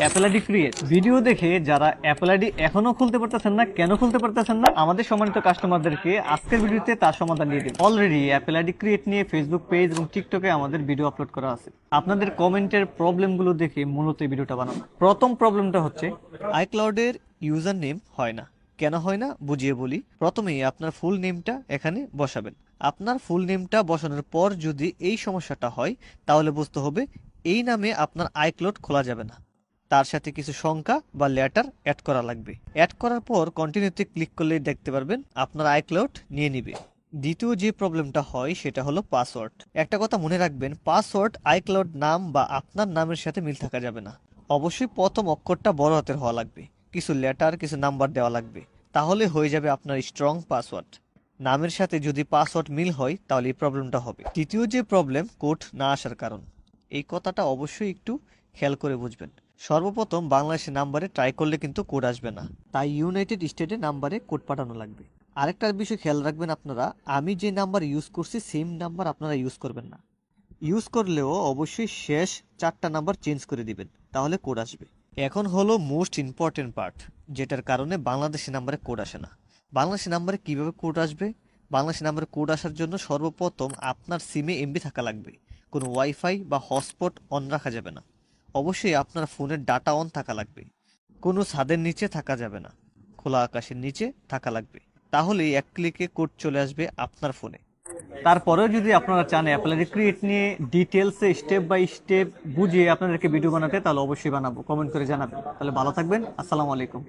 Apple ID create video দেখে যারা Apple ID এখনও খুলতে পারতেছেন না, কেন খুলতে পারতেছেন না, আমাদের সম্মানিত কাস্টমারদেরকে আজকের ভিডিওতে তার সমাধান দিয়ে দিন অলরেডি অ্যাপেল আইডি ক্রিয়েট নিয়ে ফেসবুক পেজ এবং টিকটকে আমাদের ভিডিও আপলোড করা আছে। আপনাদের কমেন্টের প্রবলেমগুলো দেখে মূলত এই ভিডিওটা বানানো প্রথম প্রবলেমটা হচ্ছে আইক্লাউডের ইউজার নেম হয় না। কেন হয় না? বুঝিয়ে বলি। প্রথমেই আপনার ফুল নেমটা এখানে বসাবেন। আপনার ফুল নেমটা বসানোর পর যদি এই সমস্যাটা হয়, তাহলে বুঝতে হবে এই নামে আপনার আইক্লোড খোলা যাবে না। তার সাথে কিছু সংখ্যা বা লেটার অ্যাড করা লাগবে। অ্যাড করার পর কন্টিনিউতে ক্লিক করলেই দেখতে পারবেন আপনার আইক্লাউড নিয়ে নিবে। দ্বিতীয় যে প্রবলেমটা হয় সেটা হলো পাসওয়ার্ড একটা কথা মনে রাখবেন পাসওয়ার্ড আইক্লাউড নাম বা আপনার নামের সাথে মিল থাকা যাবে না। অবশ্যই প্রথম অক্ষরটা বড় হাতের হওয়া লাগবে। কিছু লেটার কিছু নাম্বার দেওয়া লাগবে। তাহলে হয়ে যাবে আপনার স্ট্রং পাসওয়ার্ড নামের সাথে যদি পাসওয়ার্ড মিল হয়, তাহলে এই প্রবলেমটা হবে। তৃতীয় যে প্রবলেম কোড না আসার কারণ। এই কথাটা অবশ্যই একটু খেয়াল করে বুঝবেন। সর্বপ্রথম বাংলাদেশের নাম্বারে ট্রাই করলে কিন্তু কোড আসবে না। তাই ইউনাইটেড স্টেটের নাম্বারে কোড পাঠানো লাগবে। আরেকটা বিষয় খেয়াল রাখবেন আপনারা, আমি যে নাম্বার ইউজ করছি সেম নাম্বার আপনারা ইউজ করবেন না। ইউজ করলেও অবশ্যই শেষ চারটা নাম্বার চেঞ্জ করে দিবেন, তাহলে কোড আসবে। এখন হলো মোস্ট ইম্পর্টেন্ট পার্ট যেটার কারণে বাংলাদেশি নাম্বারে কোড আসে না। বাংলাদেশি নাম্বারে কীভাবে কোড আসবে? বাংলাদেশি নাম্বারে কোড আসার জন্য সর্বপ্রথম আপনার সিমে এমবি থাকা লাগবে। কোনো ওয়াইফাই বা হটস্পট অন রাখা যাবে না। অবশ্যই আপনার ফোনের ডাটা অন থাকা লাগবে। কোনো ছাদের নিচে থাকা যাবে না। খোলা আকাশের নিচে থাকা লাগবে। তাহলেই এক ক্লিকে কোড চলে আসবে আপনার ফোনে। তারপরেও যদি আপনারা চান অ্যাপেল ক্রিয়েট নিয়ে ডিটেলসে স্টেপ বাই স্টেপ বুঝিয়ে আপনাদেরকে ভিডিও বানাতে, তাহলে অবশ্যই বানাবো। কমেন্ট করে জানাবেন। তাহলে ভালো থাকবেন। আসসালামু আলাইকুম।